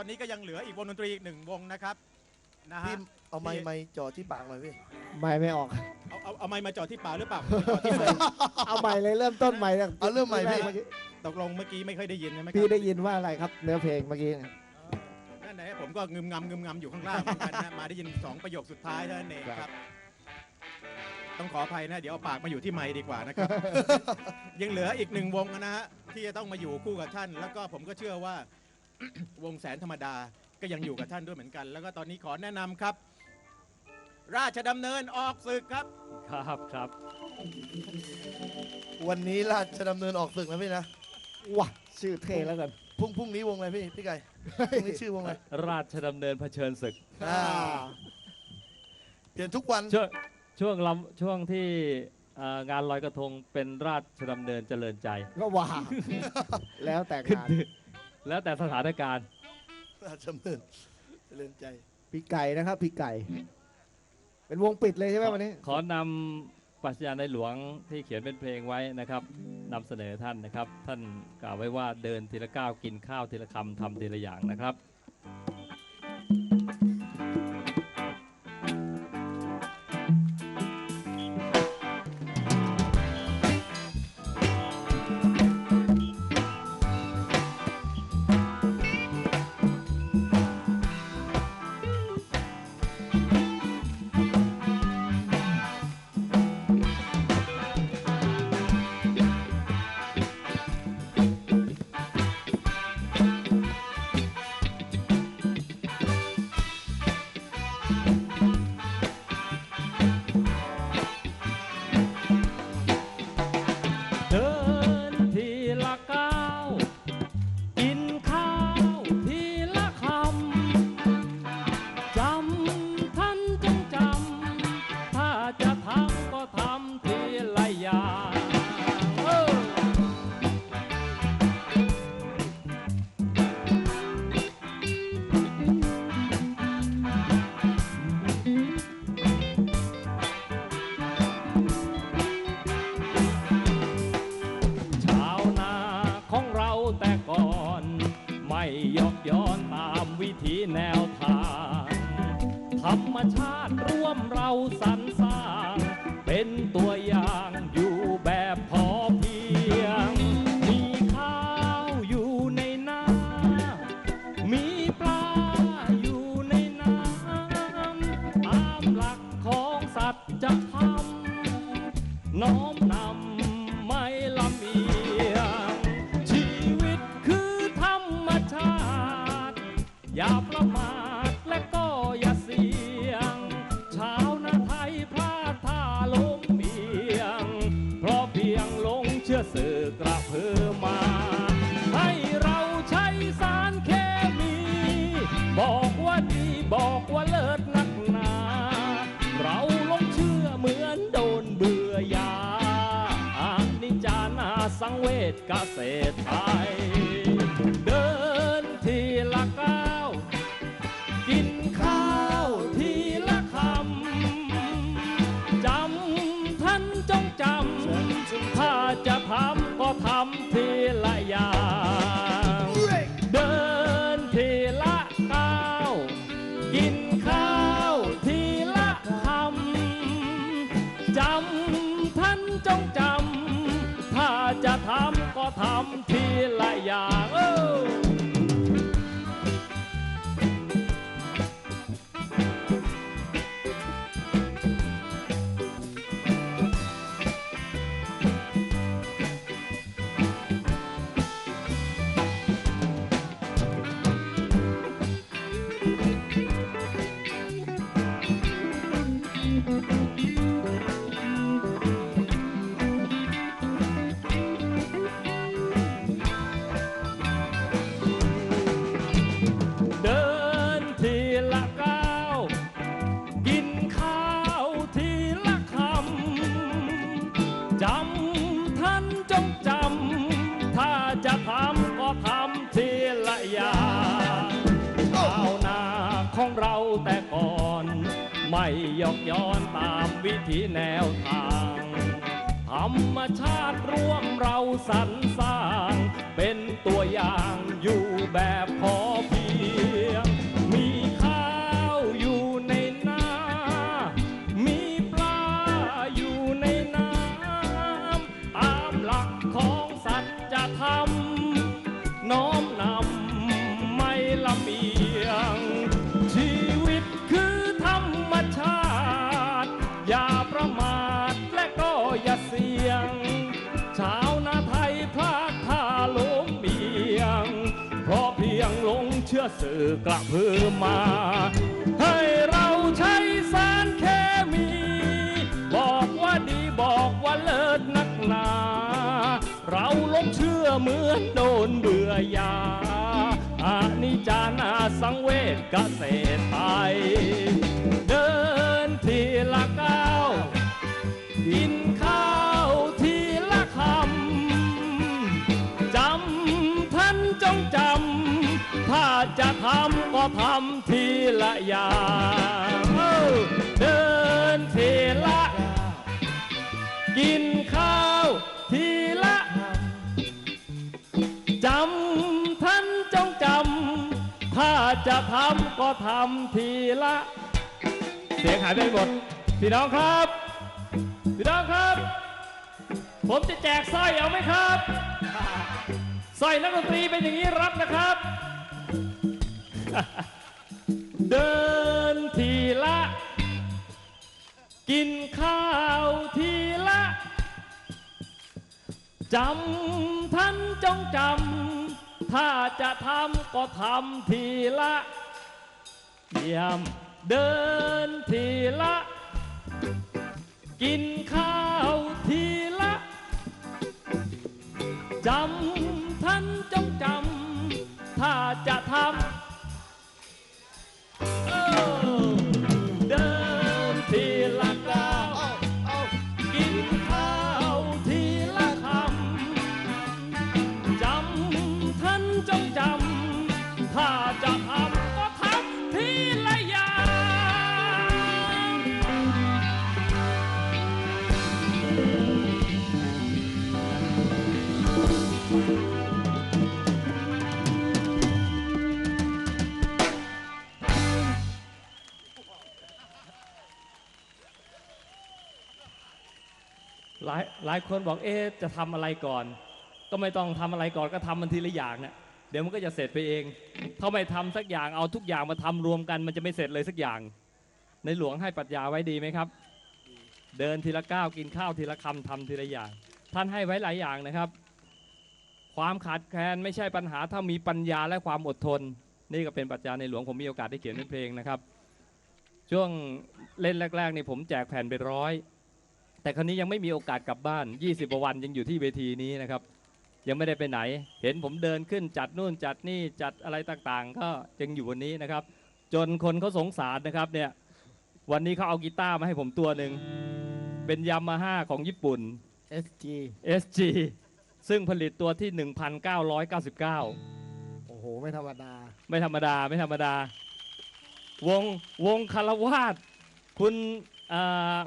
ตอนนี้ก็ยังเหลืออีกวงดนตรีอีกหนึ่งวงนะครับนะฮะ พี่เอาไม้ไม้จ่อที่ปากหน่อยพี่ไม่ไม่ออก เอาเอาเอาไม้มาจ่อที่ป่าหรือเปล่าจ่อที่ไมค์เอาใหม่เลยเริ่มต้นใหม่ตั้งเอาเริ่มใหม่พี่เมื่อกี้ตกลงเมื่อกี้ไม่ค่อยได้ยินใช่ไหมคพี่รับได้ยินว่าอะไรครับ เนื้อเพลงเมื่อกี้เนี่ยนั่นแหละผมก็งึมงำงึมงำอยู่ข้างล่างเหมือนกันนะมาได้ยินสองประโยคสุดท้ายเท่านั้นเองครับ ต้องขออภัยนะเดี๋ยวเอาปากมาอยู่ที่ไม้ดีกว่านะครับ ยังเหลืออีกหนึ่งวงนะฮะที่จะต้องมาอยู่คู่กับท่าน แล้วก็ผมก็เชื่อว่า วงแสนธรรมดาก็ยังอยู่กับท่านด้วยเหมือนกัน แล้วก็ตอนนี้ขอแนะนำครับ ราชดำเนินออกศึกครับ ครับครับวันนี้ราชดำเนินออกศึกนะพี่นะว้าชื่อเท่แล้วกันพรุ่งพรุ่งนี้วงอะไรพี่พี่ไก่พรุ่งนี้ชื่อวงอะไรราชดำเนินเผชิญศึก อ่าเปลี่ยนทุกวันช่วงช่วงลำช่วงที่เอ่องานลอยกระทงเป็นราชดำเนินเจริญใจ ก็ว่า แล้วแต่ขึ้นงาน แล้วแต่สถานการณ์ ราชดำเนินเจริญใจพี่ไก่นะครับพี่ไก่ เป็นวงปิดเลยใช่ไหมวันนี้ ขอนำปรัชญาในหลวงที่เขียนเป็นเพลงไว้นะครับนำเสนอท่านนะครับ ท่านกล่าวไว้ว่าเดินทีละก้าวกินข้าวทีละคำทำทีละอย่างนะครับ ธ บอกว่าดีบอกว่าเลิศนักหนา เราลงเชื่อเหมือนโดนเบื่อยาอานิจจานาสังเวชเกษตรไทย เดินทีละก้าว กินข้าวทีละคำ จำท่านจงจำ ถ้าจะทำก็ทำทีละอย่าง ทำทีละอย่าง ไม่ยอกย้อนตามวิธีแนวทาง ธรรมชาติร่วมเราสรรสร้าง เป็นตัวอย่างอยู่แบบพอเพียง มีข้าวอยู่ในนา มีปลาอยู่ในน้ำ ตามหลักของสัจธรรน้อม อสื่อกระพือมา ให้เราใช้สารเคมี บอกว่าดีบอกว่าเลิศนักหนา เราลงเชื่อเหมือนโดนเบื่อยาอานิจานาสังเวชเกษตรไทย เดินทีละก้าวกินข้าวทีละคำ จำท่านจงจำ ถ้าจะทำก็ทำทีละอย่างเดินทีละ กินข้าวทีละจำท่านจงจำถ้าจะทำก็ทำทีละ เสียงหายไปหมดพี่น้องครับ พี่น้องครับ ผมจะแจกสร้อยเอาไหมครับสร้อยนักดนตรีเป็นอย่างนี้รับนะครับ เดินทีละ กินข้าวทีละจำท่านจงจำ ถ้าจะทำก็ทำทีละเยี่ยมเดินทีละ กินข้าวทีละจำท่านจงจำ ถ้าจะทำ หลายหลายคนบอกเอ๊ะจะทำอะไรก่อน ก็ไม่ต้องทำอะไรก่อนก็ทำมันทีละอย่างนะเดี๋ยวมันก็จะเสร็จไปเองถ้าไม่ทำสักอย่างเอาทุกอย่างมาทำรวมกันมันจะไม่เสร็จเลยสักอย่าง ในหลวงให้ปรัชญาไว้ดีไหมครับ เดินทีละก้าวกินข้าวทีละคำทำทีละอย่าง ท่านให้ไว้หลายอย่างนะครับ ความขาดแคลนไม่ใช่ปัญหาถ้ามีปัญญาและความอดทน นี่ก็เป็นปรัชญาในหลวงผมมีโอกาสได้เขียนเป็นเพลงนะครับ ช่วงเล่นแรกๆนี่ผมแจกแผ่นไปร้อย แต่คราวนี้ยังไม่มีโอกาสกลับบ้าน 20กว่าวันยังอยู่ที่เวทีนี้นะครับ ยังไม่ได้ไปไหน เห็นผมเดินขึ้นจัดนู่นจัดนี่จัดอะไรต่างๆ ก็ยังอยู่วันนี้นะครับ จนคนเขาสงสารนะครับเนี่ยวันนี้เขาเอากีตาร์มาให้ผมตัวหนึ่งเป็นยามาฮ่าของญี่ปุ่น SG SG ซึ่งผลิตตัวที่ 1,999 โอ้โห ไม่ธรรมดา ไม่ธรรมดาไม่ธรรมดา วงวงคารวาสคุณอ่า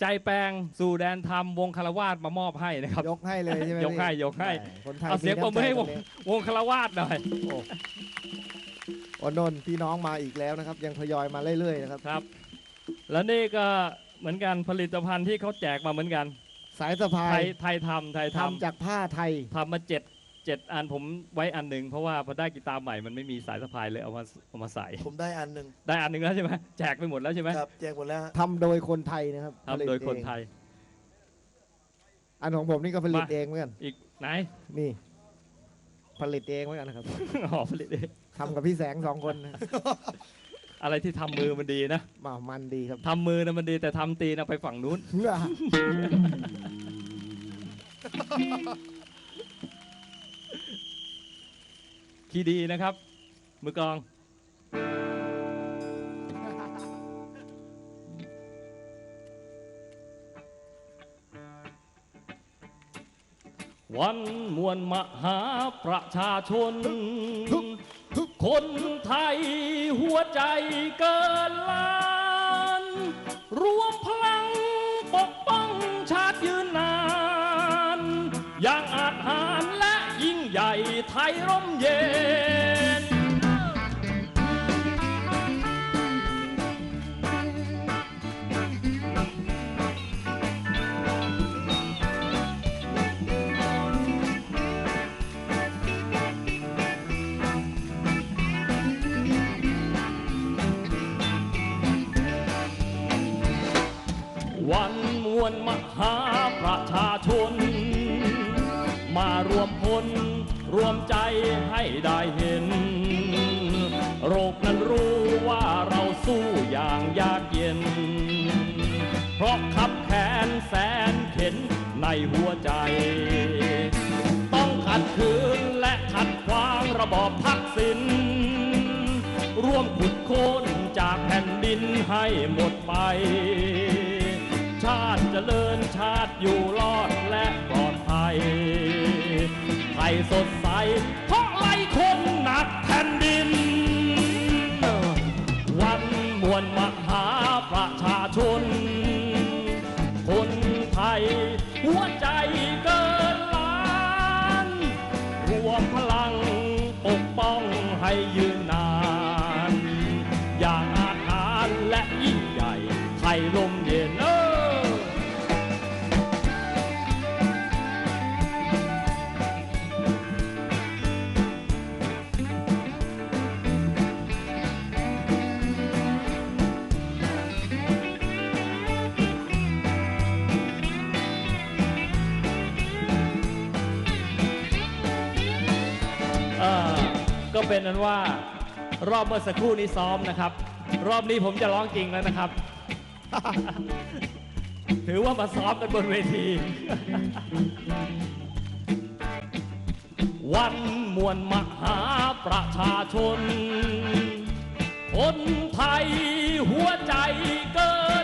ใจแปลงสู่แดนธรรมวงคารวาสมามอบให้นะครับ ยกให้เลยใช่ไหมยกให้พี่ยกให้แหมคนไทยเอาเสียงปรบมือให้วงน้ำใจวงคารวาสหน่อยโอ้โอนนท์พี่น้องมาอีกแล้วนะครับ ยังทยอยมาเรื่อยๆนะครับครับ แล้วนี่ก็เหมือนกันผลิตภัณฑ์ที่เขาแจกมาเหมือนกัน สายสะพาไทยยไทยทำไทยททำจากผ้าไทยำทำมาเจ็ด เจ็ดอันผมไว้อันหนึ่งเพราะว่าพอได้กีตาร์ใหม่มันไม่มีสายสะพายเลยเอามาเอามาใส่ ผมได้อันหนึ่งได้อันหนึ่งแล้วใช่ไหมแจกไปหมดแล้วใช่ไหมครับแจกหมดแล้วฮะ ทำโดยคนไทยนะครับผลิตทำโดยคนเองไทย อันของผมนี่ก็ผลิตมา เองเหมือนกันอีกไหน นี่ ผลิตเองเหมือนกันนะครับอ๋อผลิตเองทำกับพี่แสงสองคนนะอะไรที่ทำมือมันดีนะมามันดีครับทำมือนะมันดีแต่ทำตีนเอาไปฝั่งนู้น คีย์ดีนะครับ มือกลอง วันมวลมหาประชาชน คนไทยหัวใจเกินล้าน ร่ ได้เห็น โรคนั้นรู้ว่าเราสู้อย่างยากเย็น เพราะขับแขนแสนเข็นในหัวใจ ต้องขัดขืนและขัดขวางระบอบทักษิณร่วมขุดโค้นจากแผ่นดินให้หมดไป ชาติจเจริญชาติอยู่รอดและปลอดภัยไทยสดใส ดิน วันมวลมหาประชาชน คนไทยหัวใจเกินล้าน รวมพลังปกป้องให้ยืนนาน เป็นนั้นว่ารอบเมื่อสักครู่นี้ซ้อมนะครับ รอบนี้ผมจะร้องจริงแล้วนะครับ ถือว่ามาซ้อมกันบนเวที วันมวลมหาประชาชน คนไทยหัวใจเกินล้าน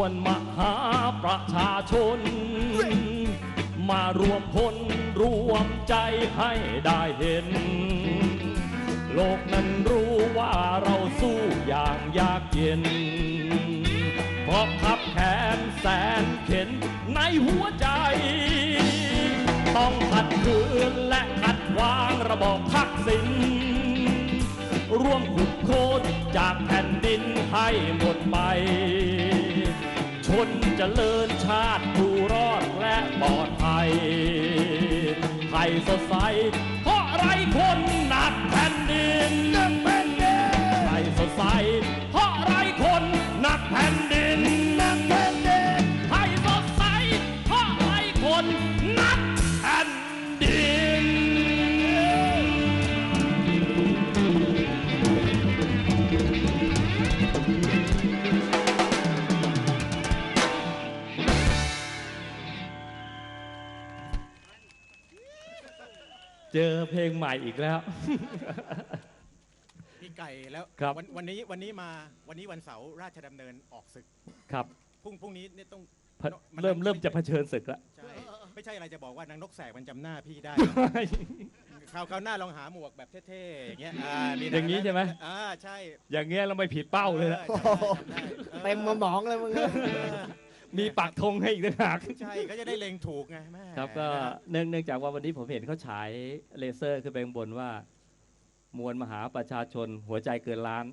วนมวลมหาประชาชน มารวมพลรวมใจให้ได้เห็น โลกนั้นรู้ว่าเราสู้อย่างยากเย็น เพราะขับแขนแสนเข็นในหัวใจ ต้องขัดขืนและขัดขวางระบอบทักษิณร่วมขุดโค่นจากแผ่นดินให้หมดไป เจริญชาติผู้รอดและปลอดภัยไทยสดใส เพราะไรคนหนักแผ่นดิน อเพลงใหม่อีกแล้ว พี่ไก่แล้วครับ วันวันนี้วันนี้มาวันนี้วันเสาร์ราชดำเนินออกศึกครับพรุ่งพรุ่งนี้เนี่ยต้องเผมันเริ่มมันเริ่มจะเผชิญศึกแล้ว ใช่ไม่ใช่อะไรจะบอกว่านางนกแสกมันจำหน้าพี่ได้ คราวคราวหน้าลองหาหมวกแบบเท่ๆอย่างเงี้ยอ่ามีะอย่างนี้ใช่ไหม อ่าใช่อย่างเงี้ยเราไม่ผิดเป้าเลยนะ ออจำได้จำได้ออเต็มมาหมองเลยมึงเนี่ยเออ มีปักธงให้อีกต่างหาก ใช่ก็จะได้เล็งถูกไงแม่ครับก็นะเนื่องเนื่องจากว่าวันนี้ผมเห็นเขาฉายเลเซอร์ขึ้นไปข้างบนว่า มวลมหาประชาชนหัวใจเกินล้าน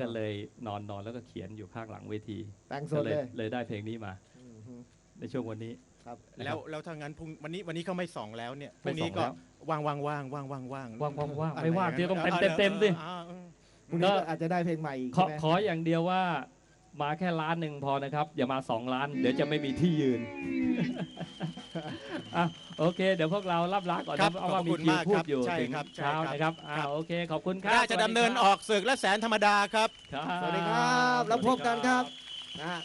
ก็เลยนอนนอนแล้วก็เขียนอยู่ข้างหลังเวทีแต่งสก็ดเลยเลยเลยได้เพลงนี้มา อือฮึในช่วงวันนี้ ครับ แล้วแล้วถ้างั้นพรุ่งวันนี้วันนี้เขาไม่ส่องแล้วเนี่ยพไม่รุ่งส่นี้องก็แล้วว่างว่างว่างว่างว่างว่างว่างว่างว่างะรไม่ว่างย่ที่ต้องนั้นเต็มเต็มๆสิ อ่าอืมพรุ่งนี้ก็อาจจะได้เพลงใหม่อีกขอใช่ไหมขออย่างเดียวว่า มาแค่ล้านหนึ่งพอนะครับ อย่ามาสองล้าน เดี๋ยวจะไม่มีที่ยืนอะโอเค เดี๋ยวพวกเรารับลาก่อนครันะบเพราะว่าขอบมีคุณคิวมากพูครัดบอยู่ใช่ถึงครับใช่เช้าครับนะครับอ่าครับโอเค ขอบคุณครับราชดำเนินออกศึกและแสนธรรมดาครับครับ สวัสดีครับ แล้วพบกันครับนะฮะ